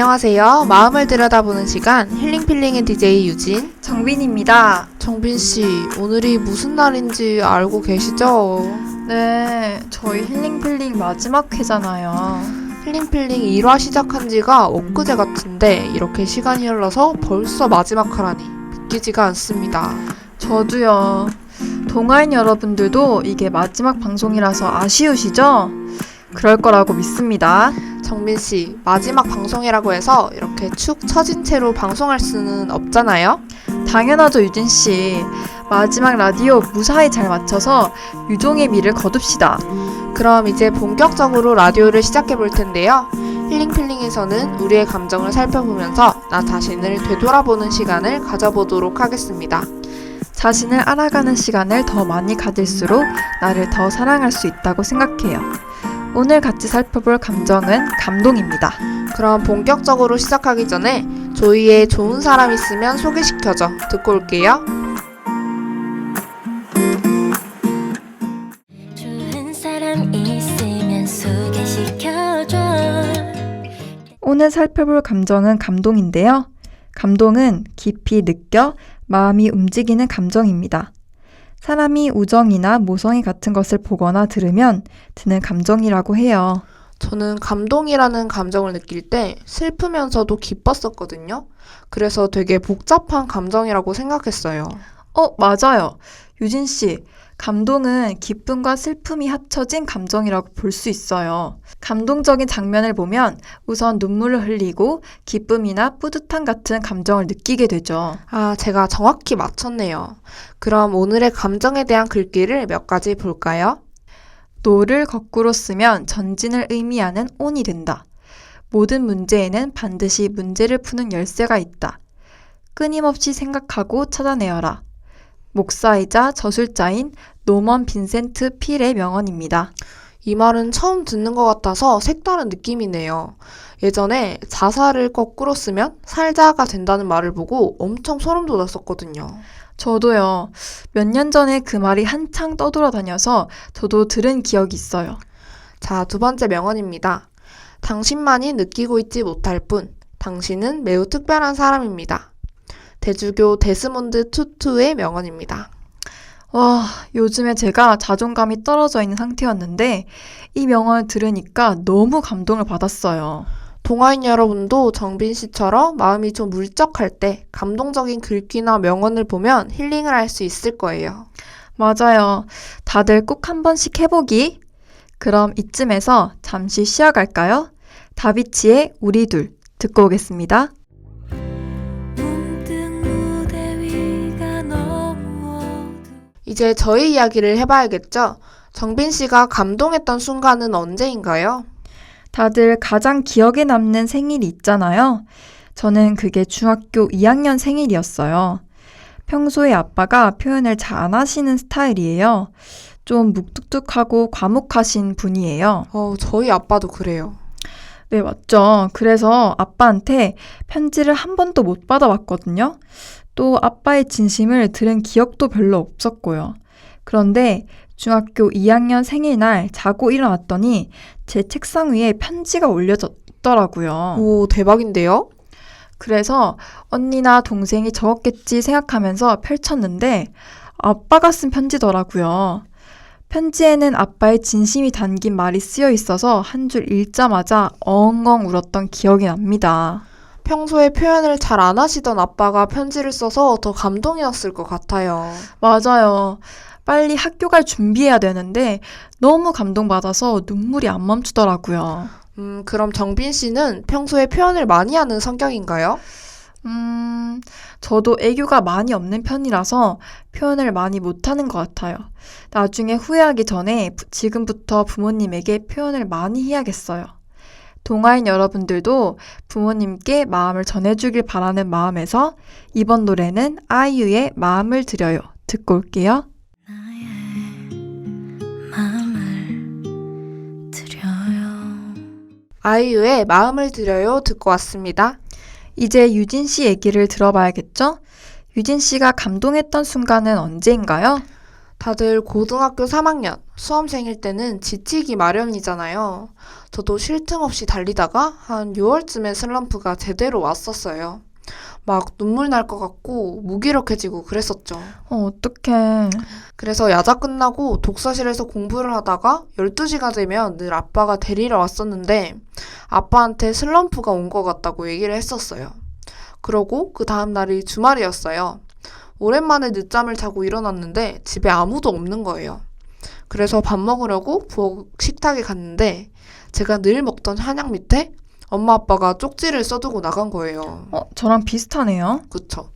안녕하세요. 마음을 들여다보는 시간 힐링필링의 DJ 유진. 정빈입니다. 정빈 씨, 오늘이 무슨 날인지 알고 계시죠? 네, 저희 힐링필링 마지막 회잖아요. 힐링필링 1화 시작한 지가 엊그제 같은데 이렇게 시간이 흘러서 벌써 마지막 화라니 믿기지가 않습니다. 저도요. 동아인 여러분들도 이게 마지막 방송이라서 아쉬우시죠? 그럴 거라고 믿습니다. 정빈 씨, 마지막 방송이라고 해서 이렇게 축 처진 채로 방송할 수는 없잖아요? 당연하죠, 유진 씨. 마지막 라디오 무사히 잘 맞춰서 유종의 미를 거둡시다. 그럼 이제 본격적으로 라디오를 시작해 볼 텐데요. 힐링필링에서는 우리의 감정을 살펴보면서 나 자신을 되돌아보는 시간을 가져보도록 하겠습니다. 자신을 알아가는 시간을 더 많이 가질수록 나를 더 사랑할 수 있다고 생각해요. 오늘 같이 살펴볼 감정은 감동입니다. 그럼 본격적으로 시작하기 전에 조이의 좋은 사람 있으면 소개시켜줘 듣고 올게요. 좋은 사람 있으면 소개시켜줘 오늘 살펴볼 감정은 감동인데요. 감동은 깊이 느껴 마음이 움직이는 감정입니다. 사람이 우정이나 모성이 같은 것을 보거나 들으면 드는 감정이라고 해요. 저는 감동이라는 감정을 느낄 때 슬프면서도 기뻤었거든요. 그래서 되게 복잡한 감정이라고 생각했어요. 어, 맞아요. 유진 씨, 감동은 기쁨과 슬픔이 합쳐진 감정이라고 볼 수 있어요. 감동적인 장면을 보면 우선 눈물을 흘리고 기쁨이나 뿌듯함 같은 감정을 느끼게 되죠. 아, 제가 정확히 맞췄네요. 그럼 오늘의 감정에 대한 글귀를 몇 가지 볼까요? 노를 거꾸로 쓰면 전진을 의미하는 온이 된다. 모든 문제에는 반드시 문제를 푸는 열쇠가 있다. 끊임없이 생각하고 찾아내어라. 목사이자 저술자인 노먼 빈센트 필의 명언입니다. 이 말은 처음 듣는 것 같아서 색다른 느낌이네요. 예전에 자살을 거꾸로 쓰면 살자가 된다는 말을 보고 엄청 소름 돋았었거든요. 저도요. 몇 년 전에 그 말이 한창 떠돌아다녀서 저도 들은 기억이 있어요. 자, 두 번째 명언입니다. 당신만이 느끼고 있지 못할 뿐, 당신은 매우 특별한 사람입니다. 대주교 데스몬드 투투의 명언입니다. 와, 요즘에 제가 자존감이 떨어져 있는 상태였는데 이 명언을 들으니까 너무 감동을 받았어요. 동아인 여러분도 정빈 씨처럼 마음이 좀 울적할 때 감동적인 글귀나 명언을 보면 힐링을 할 수 있을 거예요. 맞아요. 다들 꼭 한 번씩 해보기. 그럼 이쯤에서 잠시 쉬어갈까요? 다비치의 우리 둘 듣고 오겠습니다. 이제 저희 이야기를 해봐야겠죠? 정빈 씨가 감동했던 순간은 언제인가요? 다들 가장 기억에 남는 생일이 있잖아요. 저는 그게 중학교 2학년 생일이었어요. 평소에 아빠가 표현을 잘 안 하시는 스타일이에요. 좀 묵뚝뚝하고 과묵하신 분이에요. 어, 저희 아빠도 그래요. 네, 맞죠. 그래서 아빠한테 편지를 한 번도 못 받아봤거든요. 또 아빠의 진심을 들은 기억도 별로 없었고요. 그런데 중학교 2학년 생일날 자고 일어났더니 제 책상 위에 편지가 올려졌더라고요. 오, 대박인데요? 그래서 언니나 동생이 적었겠지 생각하면서 펼쳤는데 아빠가 쓴 편지더라고요. 편지에는 아빠의 진심이 담긴 말이 쓰여 있어서 한 줄 읽자마자 엉엉 울었던 기억이 납니다. 평소에 표현을 잘 안 하시던 아빠가 편지를 써서 더 감동이었을 것 같아요. 맞아요. 빨리 학교 갈 준비해야 되는데 너무 감동받아서 눈물이 안 멈추더라고요. 음, 그럼 정빈 씨는 평소에 표현을 많이 하는 성격인가요? 음, 저도 애교가 많이 없는 편이라서 표현을 많이 못하는 것 같아요. 나중에 후회하기 전에 부- 지금부터 부모님에게 표현을 많이 해야겠어요. 동아인 여러분들도 부모님께 마음을 전해주길 바라는 마음에서 이번 노래는 아이유의 마음을 드려요. 듣고 올게요. 아이유의 마음을 드려요 듣고 왔습니다. 이제 유진 씨 얘기를 들어봐야겠죠? 유진 씨가 감동했던 순간은 언제인가요? 다들 고등학교 3학년 수험생일 때는 지치기 마련이잖아요. 저도 쉴 틈 없이 달리다가 한 6월쯤에 슬럼프가 제대로 왔었어요. 막 눈물 날 것 같고 무기력해지고 그랬었죠. 어, 어떡해. 그래서 야자 끝나고 독서실에서 공부를 하다가 12시가 되면 늘 아빠가 데리러 왔었는데 아빠한테 슬럼프가 온 것 같다고 얘기를 했었어요. 그러고 그 다음 날이 주말이었어요. 오랜만에 늦잠을 자고 일어났는데 집에 아무도 없는 거예요. 그래서 밥 먹으려고 부엌 식탁에 갔는데 제가 늘 먹던 한약 밑에 엄마 아빠가 쪽지를 써두고 나간 거예요. 어, 저랑 비슷하네요. 그쵸.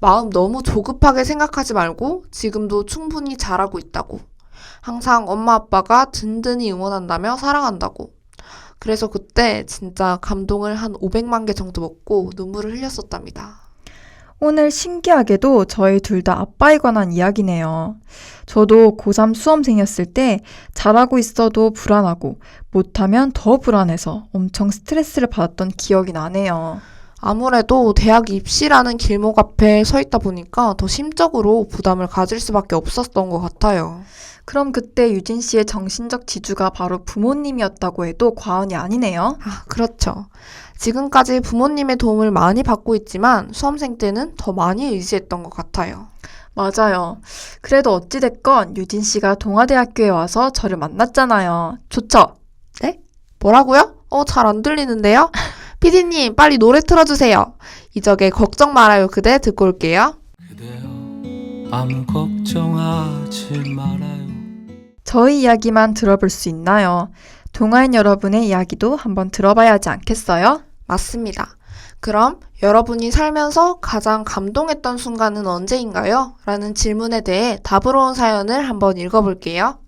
마음 너무 조급하게 생각하지 말고 지금도 충분히 잘하고 있다고. 항상 엄마 아빠가 든든히 응원한다며 사랑한다고. 그래서 그때 진짜 감동을 한 500만 개 정도 먹고 눈물을 흘렸었답니다. 오늘 신기하게도 저희 둘 다 아빠에 관한 이야기네요. 저도 고3 수험생이었을 때 잘하고 있어도 불안하고 못하면 더 불안해서 엄청 스트레스를 받았던 기억이 나네요. 아무래도 대학 입시라는 길목 앞에 서 있다 보니까 더 심적으로 부담을 가질 수밖에 없었던 것 같아요. 그럼 그때 유진 씨의 정신적 지주가 바로 부모님이었다고 해도 과언이 아니네요. 아, 그렇죠. 지금까지 부모님의 도움을 많이 받고 있지만 수험생 때는 더 많이 의지했던 것 같아요. 맞아요. 그래도 어찌됐건 유진 씨가 동아대학교에 와서 저를 만났잖아요. 좋죠? 뭐라고요? 어, 잘 안 들리는데요? 피디님, 빨리 노래 틀어주세요. 이적의 걱정 말아요 그대 듣고 올게요. 그대여 아무 걱정하지 말아요 저희 이야기만 들어볼 수 있나요? 동아인 여러분의 이야기도 한번 들어봐야 하지 않겠어요? 맞습니다. 그럼 여러분이 살면서 가장 감동했던 순간은 언제인가요? 라는 질문에 대해 답으로 온 사연을 한번 읽어볼게요.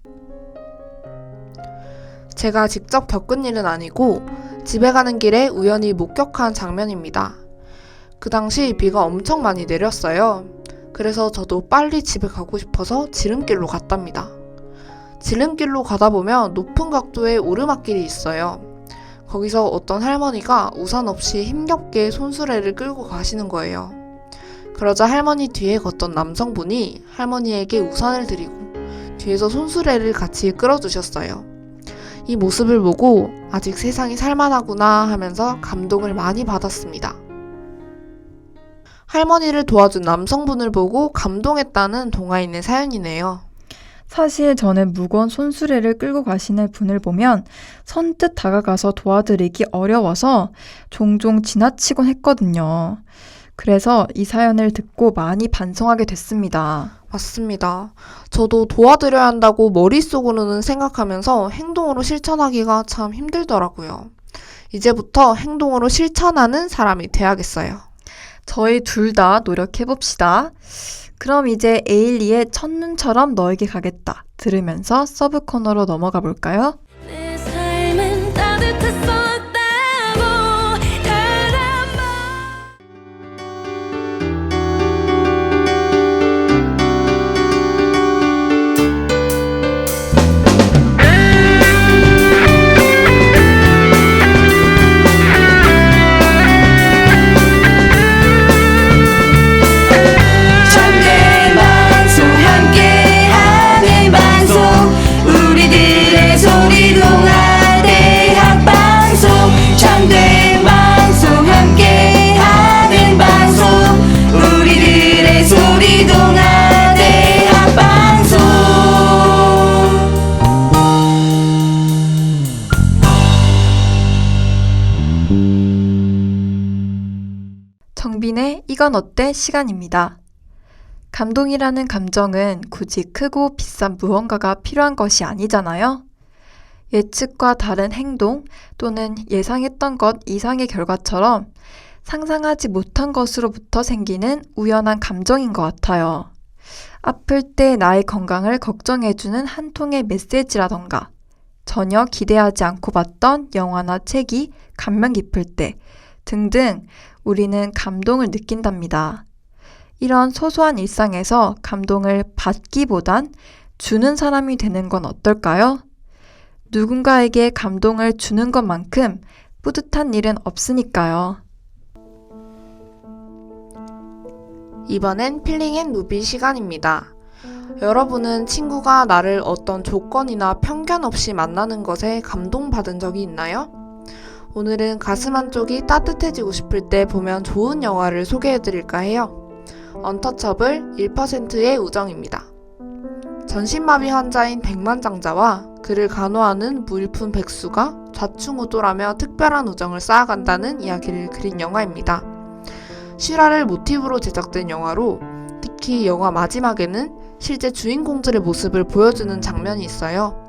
제가 직접 겪은 일은 아니고 집에 가는 길에 우연히 목격한 장면입니다. 그 당시 비가 엄청 많이 내렸어요. 그래서 저도 빨리 집에 가고 싶어서 지름길로 갔답니다. 지름길로 가다 보면 높은 각도의 오르막길이 있어요. 거기서 어떤 할머니가 우산 없이 힘겹게 손수레를 끌고 가시는 거예요. 그러자 할머니 뒤에 걷던 남성분이 할머니에게 우산을 드리고 뒤에서 손수레를 같이 끌어주셨어요. 이 모습을 보고 아직 세상이 살만하구나 하면서 감동을 많이 받았습니다. 할머니를 도와준 남성분을 보고 감동했다는 동화인의 사연이네요. 사실 저는 무거운 손수레를 끌고 가시는 분을 보면 선뜻 다가가서 도와드리기 어려워서 종종 지나치곤 했거든요. 그래서 이 사연을 듣고 많이 반성하게 됐습니다. 맞습니다. 저도 도와드려야 한다고 머릿속으로는 생각하면서 행동으로 실천하기가 참 힘들더라고요. 이제부터 행동으로 실천하는 사람이 돼야겠어요. 저희 둘 다 노력해봅시다. 그럼 이제 에일리의 첫눈처럼 너에게 가겠다 들으면서 서브 코너로 넘어가 볼까요? 이건 어때 시간입니다. 감동이라는 감정은 굳이 크고 비싼 무언가가 필요한 것이 아니잖아요. 예측과 다른 행동 또는 예상했던 것 이상의 결과처럼 상상하지 못한 것으로부터 생기는 우연한 감정인 것 같아요. 아플 때 나의 건강을 걱정해주는 한 통의 메시지라던가, 전혀 기대하지 않고 봤던 영화나 책이 감명 깊을 때 등등 우리는 감동을 느낀답니다. 이런 소소한 일상에서 감동을 받기보단 주는 사람이 되는 건 어떨까요? 누군가에게 감동을 주는 것만큼 뿌듯한 일은 없으니까요. 이번엔 필링 앤 무비 시간입니다. 여러분은 친구가 나를 어떤 조건이나 편견 없이 만나는 것에 감동받은 적이 있나요? 오늘은 가슴 한쪽이 따뜻해지고 싶을 때 보면 좋은 영화를 소개해드릴까 해요. 언터처블 1%의 우정입니다. 전신마비 환자인 백만장자와 그를 간호하는 무일푼 백수가 좌충우돌하며 특별한 우정을 쌓아간다는 이야기를 그린 영화입니다. 실화를 모티브로 제작된 영화로 특히 영화 마지막에는 실제 주인공들의 모습을 보여주는 장면이 있어요.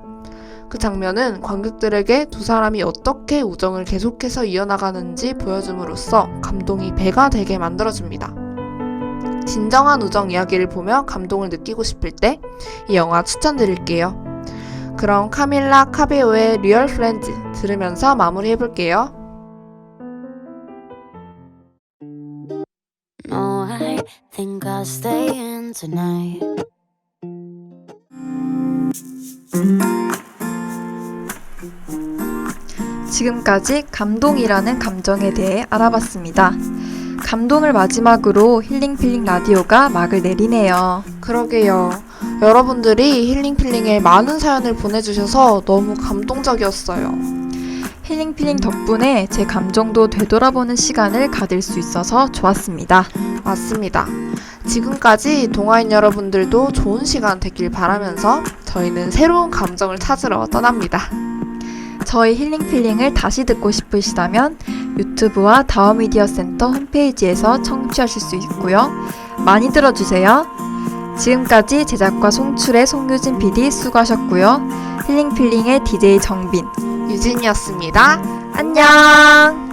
그 장면은 관객들에게 두 사람이 어떻게 우정을 계속해서 이어나가는지 보여줌으로써 감동이 배가 되게 만들어줍니다. 진정한 우정 이야기를 보며 감동을 느끼고 싶을 때 이 영화 추천드릴게요. 그럼 카밀라 카베오의 리얼 프렌즈 들으면서 마무리해볼게요. 지금까지 감동이라는 감정에 대해 알아봤습니다. 감동을 마지막으로 힐링필링 라디오가 막을 내리네요. 그러게요. 여러분들이 힐링필링에 많은 사연을 보내주셔서 너무 감동적이었어요. 힐링필링 덕분에 제 감정도 되돌아보는 시간을 가질 수 있어서 좋았습니다. 맞습니다. 지금까지 동아인 여러분들도 좋은 시간 되길 바라면서 저희는 새로운 감정을 찾으러 떠납니다. 저희 힐링 필링을 다시 듣고 싶으시다면 유튜브와 다음미디어 센터 홈페이지에서 청취하실 수 있고요. 많이 들어주세요. 지금까지 제작과 송출의 송유진 PD 수고하셨고요. 힐링 필링의 DJ 정빈. 유진이었습니다. 안녕!